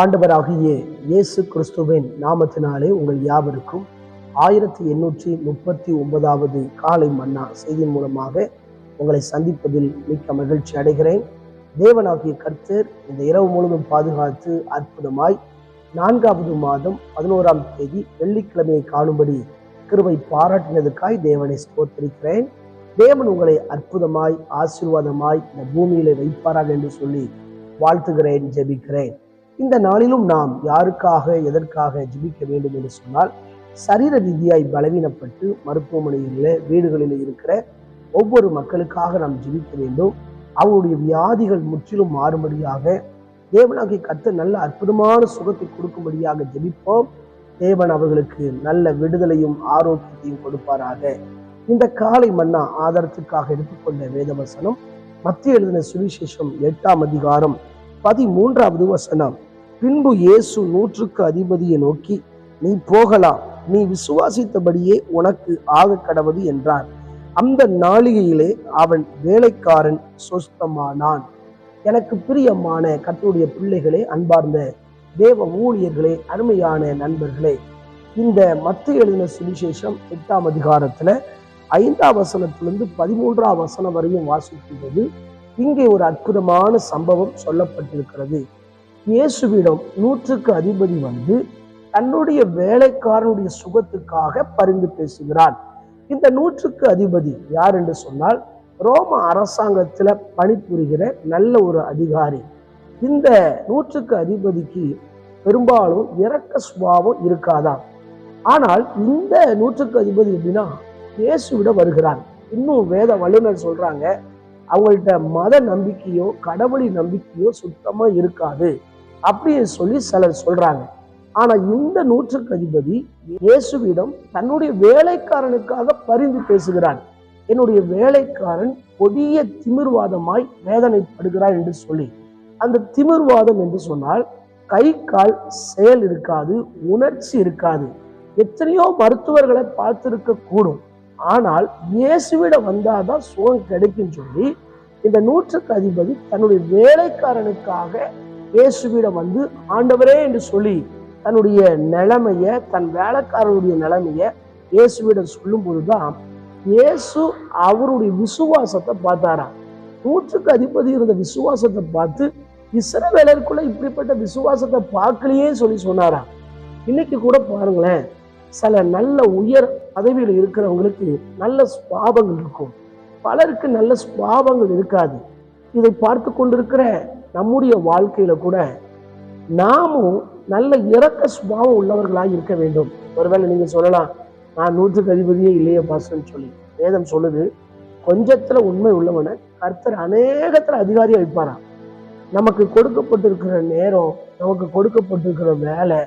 ஆண்டவராகிய இயேசு கிறிஸ்துவின் நாமத்தினாலே உங்கள் யாவருக்கும் ஆயிரத்தி எண்ணூற்றி முப்பத்தி ஒன்பதாவது காலை மன்னா செய்தியின் மூலமாக உங்களை சந்திப்பதில் மிக்க மகிழ்ச்சி அடைகிறேன். தேவனாகிய கர்த்தர் இந்த இரவு முழுவதும் பாதுகாத்து அற்புதமாய் நான்காவது மாதம் பதினோராம் தேதி வெள்ளிக்கிழமையை காணும்படி கிருவை பாராட்டினதுக்காய் தேவனை ஸ்தோத்தரிக்கிறேன். தேவன் உங்களை அற்புதமாய் ஆசீர்வாதமாய் இந்த பூமியிலே வைப்பாராக என்று சொல்லி வாழ்த்துகிறேன் ஜெபிக்கிறேன். இந்த நாளிலும் நாம் யாருக்காக எதற்காக ஜிபிக்க வேண்டும் என்று சொன்னால் சரீர ரீதியாய் பலவீனப்பட்டு மருத்துவமனையில் வீடுகளில் இருக்கிற ஒவ்வொரு மக்களுக்காக நாம் ஜிபிக்க வேண்டும். அவருடைய வியாதிகள் முற்றிலும் மாறும்படியாக தேவனாகி கத்து நல்ல அற்புதமான சுகத்தை கொடுக்கும்படியாக ஜெபிப்போம். தேவன் அவர்களுக்கு நல்ல விடுதலையும் ஆரோக்கியத்தையும் கொடுப்பாராக. இந்த காலை மன்னா ஆதாரத்துக்காக எடுத்துக்கொண்ட வேதவசனம் மத்திய எழுதின சுவிசேஷம் எட்டாம் அதிகாரம் பதிமூன்றாவது வசனம். பின்பு இயேசு நூற்றுக்கு அதிபதியை நோக்கி நீ போகலாம். நீ விசுவாசித்தபடியே உனக்கு ஆக கடவது என்றார் அந்த நாளிகையிலே அவன் வேலைக்காரன் சொஸ்தமானான். எனக்கு பிரியமான கட்டுடைய பிள்ளைகளே அன்பார்ந்த தேவ ஊழியர்களே அருமையான நண்பர்களே இந்த மத்திய எழுதின சுவிசேஷம் எட்டாம் அதிகாரத்துல ஐந்தாம் வசனத்திலிருந்து பதிமூன்றாம் வசனம் வரையும் வாசிக்கும்போது இங்கே ஒரு அற்புதமான சம்பவம் சொல்லப்பட்டிருக்கிறது. இயேசுவிடம் நூற்றுக்கு அதிபதி வந்து தன்னுடைய வேலைக்காரனுடைய சுகத்துக்காக பரிந்து பேசுகிறான். இந்த நூற்றுக்கு அதிபதி யார் என்று சொன்னால் ரோம அரசாங்கத்தில் பணிபுரிகிற நல்ல ஒரு அதிகாரி. இந்த நூற்றுக்கு அதிபதிக்கு பெரும்பாலும் இரக்க சுபாவம் இருக்காதான் ஆனால் இந்த நூற்றுக்கு அதிபதி எப்படின்னா இயேசுவிட வருகிறான். இன்னும் வேத வல்லுநர் சொல்றாங்க அவங்கள்ட்ட மத நம்பிக்கையோ கடவுளின் நம்பிக்கையோ சுத்தமா இருக்காது. அப்படின்னு சொல்லி சிலர் சொல்றாங்க. ஆனா இந்த நூற்றுக்கு அதிபதி இயேசுவிடம் தன்னுடைய வேலைக்காரனுக்காக பரிந்து பேசுகிறான். என்னுடைய வேலைக்காரன் கொடிய திமிர்வாதமாய் வேதனைப்படுகிறான் என்று சொல்லி. அந்த திமிர்வாதம் என்று சொன்னால் கை கால் செயல் இருக்காது உணர்ச்சி இருக்காது. எத்தனையோ மருத்துவர்களை பார்த்திருக்க கூடும். ஆனால் இயேசுவிட வந்தாதான் சுகம் கிடைக்கும் சொல்லி இந்த நூற்றுக்கு அதிபதி தன்னுடைய வேலைக்காரனுக்காக இயேசுவிடம் வந்து ஆண்டவரே என்று சொல்லி தன்னுடைய நிலைமைய தன் வேலைக்காரனுடைய நிலைமைய இயேசுவிடம் சொல்லும் போதுதான் இயேசு அவருடைய விசுவாசத்தை பார்த்தாராம். நூற்றுக்கு அதிபதி இருந்த விசுவாசத்தை பார்த்து இஸ்ரவேலருக்குள்ள இப்படிப்பட்ட விசுவாசத்தை பார்க்கலையே சொல்லி சொன்னாராம். இன்னைக்கு கூட பாருங்களேன் சில நல்ல உயர் பதவியில் இருக்கிறவங்களுக்கு நல்ல சுபாவங்கள் இருக்கும். பலருக்கு நல்ல சுபாவங்கள் இருக்காது. இதை பார்த்து கொண்டிருக்கிற நம்முடைய வாழ்க்கையில கூட நாமும் நல்ல இரக்க சுபாவம் உள்ளவர்களாக இருக்க வேண்டும். ஒருவேளை நீங்க சொல்லலாம் நான் நூற்றுக்கு அதிபதியே இல்லையே பாசன்னு சொல்லி. வேதம் சொல்லுது கொஞ்சத்துல உண்மை உள்ளவனை கர்த்தர் அநேகத்துல அதிகாரியா வைப்பாராம் நமக்கு கொடுக்கப்பட்டிருக்கிற நேரம் நமக்கு கொடுக்கப்பட்டிருக்கிற வேலை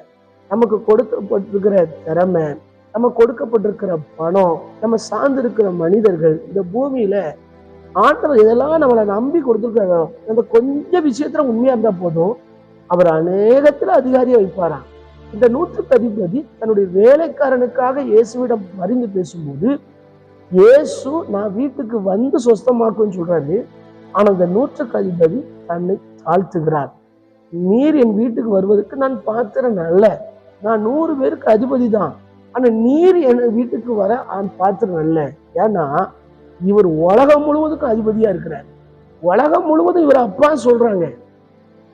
நமக்கு கொடுக்கப்பட்டிருக்கிற திறமை நம்ம கொடுக்கப்பட்டிருக்கிற பணம் நம்ம சார்ந்திருக்கிற மனிதர்கள் இந்த பூமியில ஆண்டவர் இதெல்லாம் நம்மளை நம்பி கொடுத்துருக்காங்க. அந்த கொஞ்சம் விஷயத்துல உண்மையா இருந்தா போதும். அவர் அநேகத்துல அதிகாரியா வைப்பாராம் இந்த நூற்று அதிபதி தன்னுடைய வேலைக்காரனுக்காக இயேசுவிடம் மறிந்து பேசும்போது இயேசு நான் வீட்டுக்கு வந்து சொஸ்தமாக்குன்னு சொல்றாரு. ஆனா இந்த நூற்றுக்கு அதிபதி தன்னை தாழ்த்துகிறார். நீர் என் வீட்டுக்கு வருவதற்கு நான் பாத்திரம் அல்ல. நான் நூறு பேருக்கு அதிபதி தான் ஆனா நீர் என் வீட்டுக்கு வர நான் பாத்திரம் அல்ல. ஏன்னா இவர் உலகம் முழுவதுக்கும் அதிபதியா இருக்கிறார். உலகம் முழுவதும் இவர் அப்பா சொல்றாங்க.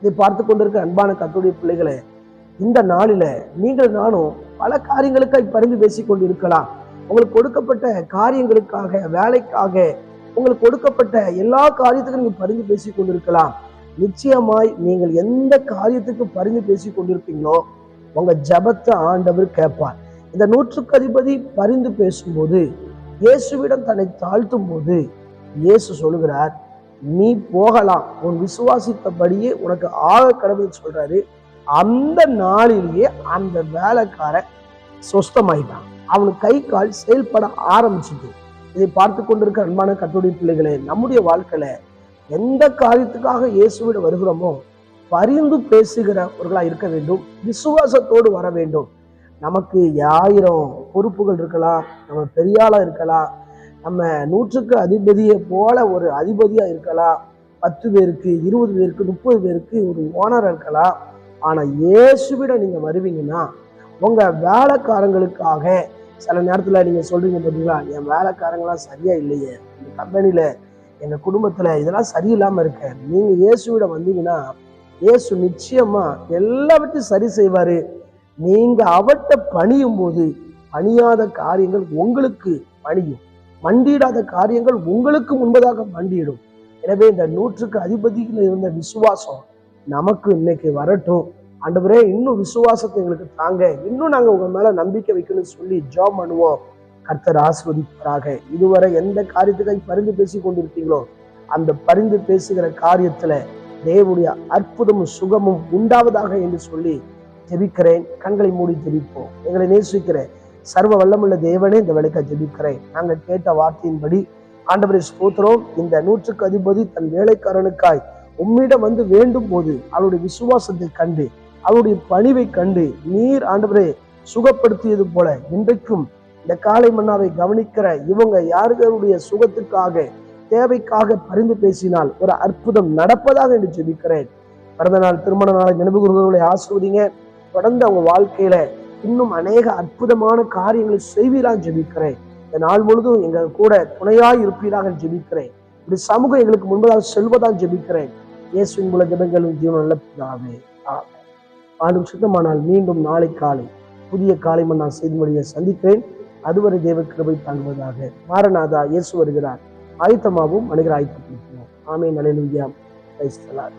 இதை பார்த்து கொண்டிருக்க அன்பான கத்துடைய பிள்ளைகளை இந்த நாளில நீங்கள் நானும் பல காரியங்களுக்காக பரிந்து பேசிக் கொண்டிருக்கலாம். உங்களுக்கு கொடுக்கப்பட்ட காரியங்களுக்காக வேலைக்காக உங்களுக்கு கொடுக்கப்பட்ட எல்லா காரியத்துக்கும் நீங்க பரிந்து பேசிக் கொண்டிருக்கலாம். நிச்சயமாய் நீங்கள் எந்த காரியத்துக்கு பரிந்து பேசிக் கொண்டிருப்பீங்களோ உங்க ஜபத்தை ஆண்டவர் கேட்பார். இந்த நூற்றுக்கு அதிபதி பரிந்து பேசும்போது இயேசுவிடம் தன்னை தாழ்த்தும் போது இயேசு சொல்லுகிறார் நீ போகலாம். உன் விசுவாசித்தபடியே உனக்கு ஆக கடவுள் சொல்றாரு. அந்த நாளிலேயே அந்த வேலைக்காரன் சொஸ்தமாயிட்டான். அவனுக்கு கை கால் செயல்பட ஆரம்பிச்சுது. இதை பார்த்து கொண்டிருக்க அன்பான கட்டுடைய பிள்ளைகளே நம்முடைய வாழ்க்கையில எந்த காரியத்துக்காக இயேசுவிட வருகிறோமோ பரிந்து பேசுகிறவர்களா இருக்க வேண்டும் விசுவாசத்தோடு வர வேண்டும். நமக்கு ஆயிரம் பொறுப்புகள் இருக்கலாம் நம்ம பெரியாளாக இருக்கலாம் நம்ம நூற்றுக்கு அதிபதியை போல ஒரு அதிபதியாக இருக்கலாம். பத்து பேருக்கு இருபது பேருக்கு முப்பது பேருக்கு ஒரு ஓனர் இருக்கலாம். ஆனால் இயேசுவிட நீங்கள் வருவீங்கன்னா உங்கள் வேலைக்காரங்களுக்காக சில நேரத்தில் நீங்கள் சொல்கிறீங்க பார்த்தீங்களா என் வேலைக்காரங்களாம் சரியாக இல்லையே. இந்த கம்பெனியில் எங்கள் குடும்பத்தில் இதெல்லாம் சரியில்லாமல் இருக்க. நீங்கள் இயேசுவிட வந்தீங்கன்னா இயேசு நிச்சயமாக எல்லாவற்றையும் சரி செய்வார். நீங்க அவட்ட பணியும் போது பணியாத காரியங்கள் உங்களுக்கு பணியும். மண்டியிடாத காரியங்கள் உங்களுக்கு முன்பதாக மண்டியிடும். எனவே இந்த நூற்றுக்கு அதிபதியில் இருந்த விசுவாசம் நமக்கு இன்னைக்கு வரட்டும். ஆண்டவரே இன்னும் விசுவாசத்தை எங்களுக்கு தாங்க. இன்னும் நாங்க உங்க மேல நம்பிக்கை வைக்கணும்னு சொல்லி ஜாப் பண்ணுவோம். கர்த்தர் ஆஸ்வதிப்பாராக இதுவரை எந்த காரியத்துக்காக பரிந்து பேசி கொண்டிருக்கீங்களோ அந்த பரிந்து பேசுகிற காரியத்துல தேவனுடைய அற்புதமும் சுகமும் உண்டாவதாக என்று சொல்லி ஜெபிக்கிறேன். கண்களை மூடி ஜெபிப்போம். எங்களை நேசிக்கிற சர்வ வல்லமுள்ள தேவனே இந்த வேலைக்காக ஜெபிக்கிறேன். நாங்கள் கேட்ட வார்த்தையின்படி ஆண்டவரை ஸ்தோத்திரம். இந்த நூற்றுக்கு அதிபதி தன் வேலைக்காரனுக்காய் உம்மிடம் வந்து வேண்டும் போது அவருடைய விசுவாசத்தை கண்டு அவருடைய பணிவை கண்டு நீர் ஆண்டவரே சுகப்படுத்தியது போல இன்றைக்கும் இந்த காலை மன்னாவை கவனிக்கிற இவங்க யாருடைய சுகத்துக்காக தேவைக்காக பரிந்து பேசினால் ஒரு அற்புதம் நடப்பதாக என்று ஜெபிக்கிறேன். பிறந்த நாள் திருமண நாளை நினைவு கூறுகிறவர்களை ஆசிர்வதிங்க. தொடர்ந்து அவங்க வாழ்க்கையில இன்னும் அநேக அற்புதமான காரியங்களை செய்வீராக ஜெபிக்கிறேன். இந்த நாள் முழுதும் எங்க கூட துணையாய் இருப்பீராக ஜெபிக்கிறேன். இப்படி சமூகம் எங்களுக்கு முன்பதாக செல்வதாக ஜெபிக்கிறேன். இயேசுவின் மூல ஜெபங்களும் ஜீவன் நல்ல பிதாவே. ஆமென். சுத்தமானால் மீண்டும் நாளை காலை புதிய காலை நான் செய்து முடிய சந்திக்கிறேன். அதுவரை தேவ கிருபை தாங்குவதாக. மாரநாதா இயேசு வருகிறார். ஆயத்தமாகவும் மனிதர் ஆயத்தப்படுத்தினோம் ஆமே நலையா கிரைஸ்தலார்